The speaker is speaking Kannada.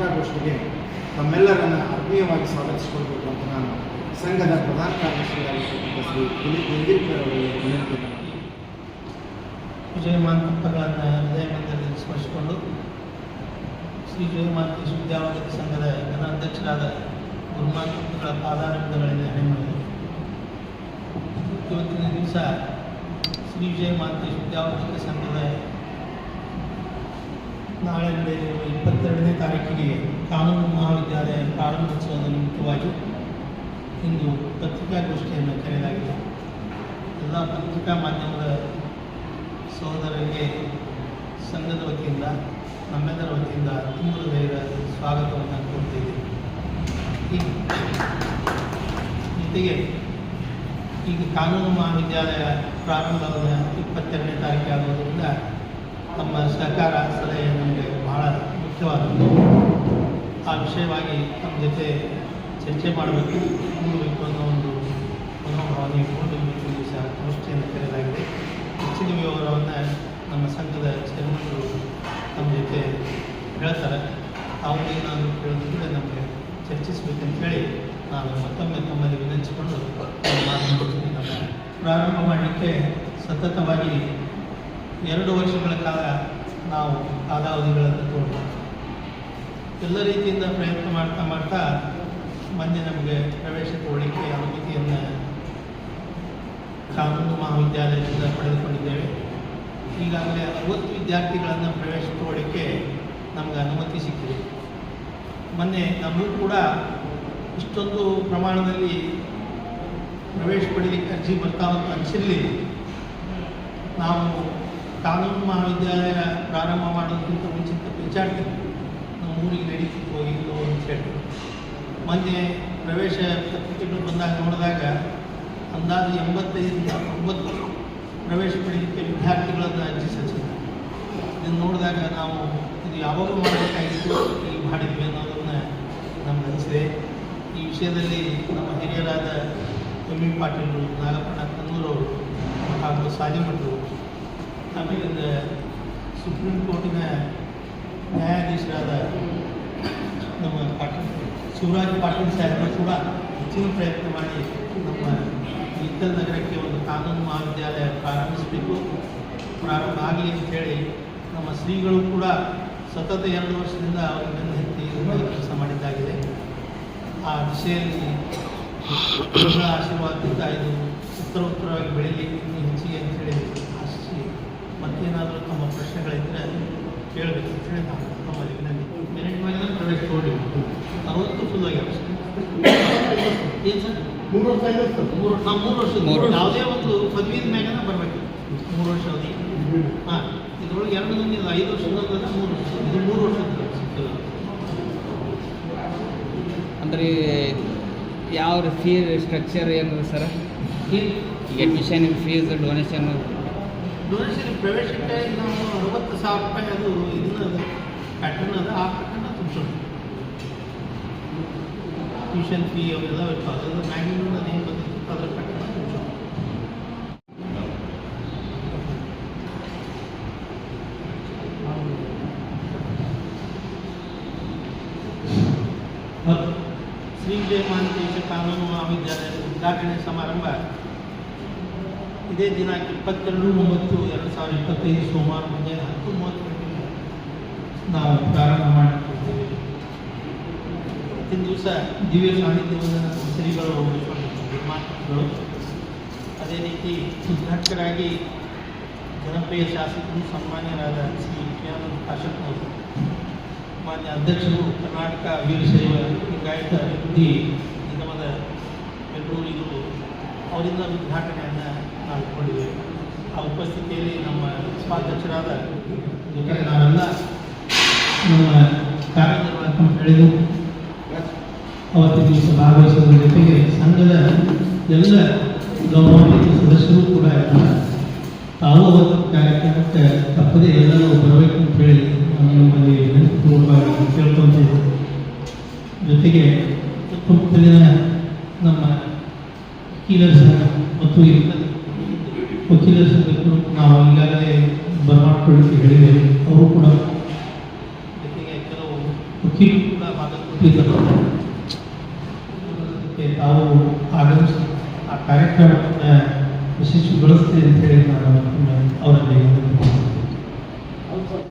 ಪತ್ರಿಕಾಗೋಷ್ಠಿಗೆ ತಮ್ಮೆಲ್ಲರನ್ನು ಆತ್ಮೀಯವಾಗಿ ಸ್ವಾಗತಿಸಿಕೊಳ್ಬೇಕು ಅಂತ ನಾನು ಸಂಘದ ಪ್ರಧಾನ ಕಾರ್ಯದರ್ಶಿಯಾಗಿರ್ತಕ್ಕಂಥ ಶ್ರೀ ದಿಲೀಪ್ ನಿಂಗಿಲ್ಕರ್ ಅವರಿಗೆ ಮಾಡ್ತೀನಿ. ವಿಜಯಮಾನ್ ಪುಸ್ತಕಗಳನ್ನು ಹೃದಯ ಮಂದಿರದಲ್ಲಿ ಸ್ಮರಿಸಿಕೊಂಡು ಶ್ರೀ ಜಯಮಾನ್ ವಿಶ್ವವಿದ್ಯಾವೃತ್ತಿ ಸಂಘದ ಘನ ಅಧ್ಯಕ್ಷರಾದ ಗುರುಮಾನ್ ಪುಸ್ತಕಗಳ ಪಾದಾರವಿಂದಗಳಿಂದ ಹೆಣ್ಣು ಇವತ್ತಿನ ದಿವಸ ಶ್ರೀ ವಿಜಯ ವಿಜಯಮಾನ್ ವಿಶ್ವವಿದ್ಯಾವೃತ್ತಿ ಸಂಘದ ನಾಳೆ ನಡೆಯಲಿರುವ ಇಪ್ಪತ್ತೆರಡನೇ ತಾರೀಕಿಗೆ ಕಾನೂನು ಮಹಾವಿದ್ಯಾಲಯ ಪ್ರಾರಂಭೋತ್ಸವದ ನಿಮಿತ್ತವಾಗಿ ಇಂದು ಪತ್ರಿಕಾಗೋಷ್ಠಿಯನ್ನು ಕರೆಯಲಾಗಿದೆ. ಎಲ್ಲ ಪತ್ರಿಕಾ ಮಾಧ್ಯಮದ ಸಹೋದರರಿಗೆ, ಸಂಘದ ವತಿಯಿಂದ, ನಮ್ಮೆಲ್ಲರ ವತಿಯಿಂದ ತುಂಬ ಹೃದಯದ ಸ್ವಾಗತವನ್ನು ಕೊಡ್ತೇವೆ ಜೊತೆಗೆ ಈಗ ಕಾನೂನು ಮಹಾವಿದ್ಯಾಲಯ ಪ್ರಾರಂಭವಾದ ಇಪ್ಪತ್ತೆರಡನೇ ತಾರೀಕು ತಮ್ಮ ಸಹಕಾರ ಸಲಹೆ ನಮಗೆ ಬಹಳ ಮುಖ್ಯವಾದದ್ದು. ಆ ವಿಷಯವಾಗಿ ತಮ್ಮ ಜೊತೆ ಚರ್ಚೆ ಮಾಡಬೇಕು, ನೋಡಬೇಕು ಅನ್ನೋ ಒಂದು ಮನೋಭಾವನೆ ಮೂಡಬೇಕು ದಿವಸ ಗೋಷ್ಠಿಯನ್ನು ಕರೆಯಲಾಗಿದೆ. ಹೆಚ್ಚಿನ ವಿವರವನ್ನು ನಮ್ಮ ಸಂಘದ ಚೇರ್ಮನ್ಗಳು ನಮ್ಮ ಜೊತೆ ಹೇಳ್ತಾರೆ. ಅವ್ರೇನಾದರೂ ಕೇಳಿದ್ರೆ ನಮಗೆ ಚರ್ಚಿಸಬೇಕಂತ ಹೇಳಿ ನಾನು ಮತ್ತೊಮ್ಮೆ ತಮ್ಮಲ್ಲಿ ವಿನಂತಿಸಿಕೊಂಡು ನಮ್ಮ ಪ್ರಾರಂಭ ಮಾಡಲಿಕ್ಕೆ ಸತತವಾಗಿ ಎರಡು ವರ್ಷಗಳ ಕಾಲ ನಾವು ಕಾಲಾವಧಿಗಳನ್ನು ತಗೊಂಡು ಎಲ್ಲ ರೀತಿಯಿಂದ ಪ್ರಯತ್ನ ಮಾಡ್ತಾ ಮಾಡ್ತಾ ಮೊನ್ನೆ ನಮಗೆ ಪ್ರವೇಶ ಕೊಡಲಿಕ್ಕೆ ಅನುಮತಿಯನ್ನು ಕಾನೂನು ಮಹಾವಿದ್ಯಾಲಯದಿಂದ ಪಡೆದುಕೊಂಡಿದ್ದೇವೆ. ಈಗಾಗಲೇ ಅರವತ್ತು ವಿದ್ಯಾರ್ಥಿಗಳನ್ನು ಪ್ರವೇಶ ತಗೊಳ್ಳಿಕ್ಕೆ ನಮಗೆ ಅನುಮತಿ ಸಿಕ್ಕಿದೆ. ಮೊನ್ನೆ ನಮಗೂ ಕೂಡ ಇಷ್ಟೊಂದು ಪ್ರಮಾಣದಲ್ಲಿ ಪ್ರವೇಶ ಪಡೀಲಿಕ್ಕೆ ಅರ್ಜಿ ಬರ್ತಾವಂತ ಅನಿಸಿರಲಿಲ್ಲ ನಾವು ಕಾನೂನು ಮಹಾವಿದ್ಯಾಲಯ ಪ್ರಾರಂಭ ಮಾಡೋದಕ್ಕಿಂತ ಮುಂಚಿತ ವಿಚಾರ್ತೀವಿ ನಮ್ಮ ಊರಿಗೆ ನಡೀತಿತ್ತು ಹೋಗಿದ್ದು ಅಂತ ಹೇಳಿ ಮೊನ್ನೆ ಪ್ರವೇಶ ಪತ್ರಿಕೆಗಳು ಬಂದಾಗ ನೋಡಿದಾಗ, ಅಂದಾಜು ಎಂಬತ್ತೈದರಿಂದ ತೊಂಬತ್ತು ಪ್ರವೇಶ ಪಡೆಯಲಿಕ್ಕೆ ವಿದ್ಯಾರ್ಥಿಗಳನ್ನು ಅರ್ಜಿ ಸಲ್ಲಿಸಿದ್ದಾರೆ ಇದನ್ನು ನೋಡಿದಾಗ ನಾವು ಇದು ಯಾವಾಗ ಮಾಡಬೇಕಾಗಿತ್ತು ಈ ಮಾಡಿದ್ವಿ ಅನ್ನೋದನ್ನು ನಮ್ಮ ಅನಿಸಿದೆ. ಈ ವಿಷಯದಲ್ಲಿ ನಮ್ಮ ಹಿರಿಯರಾದ ಎಂ ಇ ಪಾಟೀಲರು ನಾಗಪ್ಪ ಕನ್ನೂರವರು ಹಾಗೂ ಸಾಲಿಮಠರು ಆಮೇಲಿಂದ ಸುಪ್ರೀಂ ಕೋರ್ಟಿನ ನ್ಯಾಯಾಧೀಶರಾದ ನಮ್ಮ ಪಾಟೀಲ್ ಶಿವರಾಜ್ ಪಾಟೀಲ್ ಸಾಹೇಬರು ಕೂಡ ಹೆಚ್ಚಿನ ಪ್ರಯತ್ನ ಮಾಡಿ ನಮ್ಮ ವಿಠಲ್ ನಗರಕ್ಕೆ ಒಂದು ಕಾನೂನು ಮಹಾವಿದ್ಯಾಲಯ ಪ್ರಾರಂಭಿಸಬೇಕು ಪ್ರಾರಂಭ ಆಗಲಿ ಅಂತೇಳಿ ನಮ್ಮ ಶ್ರೀಗಳು ಕೂಡ ಸತತ ಎರಡು ವರ್ಷದಿಂದ ಅವರು ಬೆನ್ನು ಹತ್ತಿ ಇದನ್ನ ಕೆಲಸ ಮಾಡಿದ್ದಾಗಿದೆ ಆ ದಿಶೆಯಲ್ಲಿ ಆಶೀರ್ವಾದದಿಂದ ಇದು ಉತ್ತರ ಉತ್ತರವಾಗಿ ಬೆಳೀಲಿ ಹೆಚ್ಚಿಗೆ ಅಂತೇಳಿ ಮತ್ತೇನಾದರೂ ತಮ್ಮ ಪ್ರಶ್ನೆಗಳಿದ್ದರೆ ಕೇಳಬೇಕು ಅಂತೇಳಿ ನಾನು ತಮ್ಮಲ್ಲಿ ವಿನಂತಿ ಮೆರಿಟ್ ಮೇಲೆ ಪ್ರವೇಶ ಕೊಡಿ ಅರವತ್ತು ಫುಲ್ ಆಗ್ಯಾವ ಏನು ಸರ್? ಮೂರು ವರ್ಷ ಆಗಿದೆ ಸರ್. ಮೂರು ನಾವು ಮೂರು ವರ್ಷದ ಮೂರು ವರ್ಷ. ಯಾವುದೇ ಒಂದು ಪದವಿದ ಮೇಲೆ ಬರಬೇಕು ಮೂರು ವರ್ಷ ಅವಧಿ. ಹಾಂ ಇದ್ರೊಳಗೆ ಎರಡು ಮಂದಿ ಇದು ಐದು ವರ್ಷದ ಮೂರು ವರ್ಷ. ಇದು ಮೂರು ವರ್ಷದ ಅಂದರೆ ಯಾವ ಫೀ ಸ್ಟ್ರಕ್ಚರ್ ಏನು sir? Admission fees donation donation ಪ್ರವೇಶಕ್ಕೆ ನಾವು ಅರವತ್ತು ಸಾವಿರ ರೂಪಾಯಿ ಅದು ಇದನ್ನ ಅದ ಪ್ಯಾಟರ್ನ್ ಅದ ಆ ಪ್ಯಾಟರ್ನ ತುಂಬಿಸೋಣ ಟ್ಯೂಷನ್ ಫೀ ಅವೆಲ್ಲ ಇರ್ತಾವೆ. ಅದು ಮ್ಯಾಗಿನ ಅದೇನು ಬಂದಿತ್ತು ಅದ್ರ ಪ್ಯಾಟರ್ನ ತುಂಬಿಸೋಣ ಶ್ರೀ ಶ್ರೀ ಮಹಾಂತೇಶ ಕಾನೂನು ಮಹಾವಿದ್ಯಾಲಯದ ಉದ್ಘಾಟನೆ ಸಮಾರಂಭ. ಇದೇ ದಿನ ಇಪ್ಪತ್ತೆರಡು, ಮೂವತ್ತು, ಎರಡು ಸಾವಿರದ ಇಪ್ಪತ್ತೈದು ಸೋಮವಾರ ಮುಂಜಾನೆ ಹತ್ತು ಮೂವತ್ತು ಗಂಟೆಗೆ ನಾವು ಪ್ರಾರಂಭ ಮಾಡಿಕೊಳ್ತೇವೆ ಇವತ್ತಿನ ದಿವಸ ದಿವ್ಯ ಸಾಹಿತ್ಯವನ್ನು ಶ್ರೀಗಳು ಮಾತುಗಳು. ಅದೇ ರೀತಿ ಉದ್ಘಾಟಕರಾಗಿ ಜನಪ್ರಿಯ ಶಾಸಕರು, ಸನ್ಮಾನ್ಯರಾದ ಶ್ರೀ ಕೆ.ಆನಂದ ಕಾಶಪ್ಪನವರು ಮಾನ್ಯ ಅಧ್ಯಕ್ಷರು, ಕರ್ನಾಟಕ ವೀರಶೈವ ಲಿಂಗಾಯತ ಅಭಿವೃದ್ಧಿ ನಿಗಮದ ಬೆಂಗಳೂರಿಗೂ ಅವರಿಂದ ಉದ್ಘಾಟನೆಯನ್ನು ನಾವು ಇಟ್ಕೊಂಡಿದ್ದೇವೆ ಆ ಉಪಸ್ಥಿತಿಯಲ್ಲಿ ನಮ್ಮ ಉಪಾಧ್ಯಕ್ಷರಾದ ಜೊತೆಗೆ ನಾವೆಲ್ಲ ನಮ್ಮ ಕಾರ್ಯಕ್ರಮ ಹೇಳಿದ್ದು ಅವತ್ತಿನ ದಿವಸ ಭಾಗವಹಿಸೋದ್ರ ಜೊತೆಗೆ ಸಂಘದ ಎಲ್ಲ ಗೌರವಾನ್ವಿತ ಸದಸ್ಯರು ಕೂಡ ತಾವು ಅವತ್ತು ಕಾರ್ಯಕ್ರಮಕ್ಕೆ ತಪ್ಪದೇ ಎಲ್ಲರೂ ಬರಬೇಕು ಅಂತ ಹೇಳಿ ನಮ್ಮಲ್ಲಿ ಕೇಳ್ಕೊತಿದ್ದೆ ಜೊತೆಗೆ ಸುತ್ತಮುತ್ತಲಿನ ನಮ್ಮ ವಕೀಲರ ಸಂಘ ಮತ್ತು ಇಲ್ಲ ವಕೀಲರ ಸಂಘಕ್ಕೂ ನಾವು ಈಗಾಗಲೇ ಬರಮಾಡಿಕೊಳ್ಳಿ ಹೇಳಿದ್ದೇವೆ ಅವರು ಕೂಡ ಜೊತೆಗೆ ಕೆಲವು ವಕೀಲರು ಕೂಡ ಅದಕ್ಕೆ ತಾವು ಆಗಮಿಸಿ ಆ ಕಾರ್ಯಕ್ರಮವನ್ನು ಯಶಸ್ವಿಗೊಳಿಸ್ತೀರಿ ಅಂತ ಹೇಳಿ ನಾನು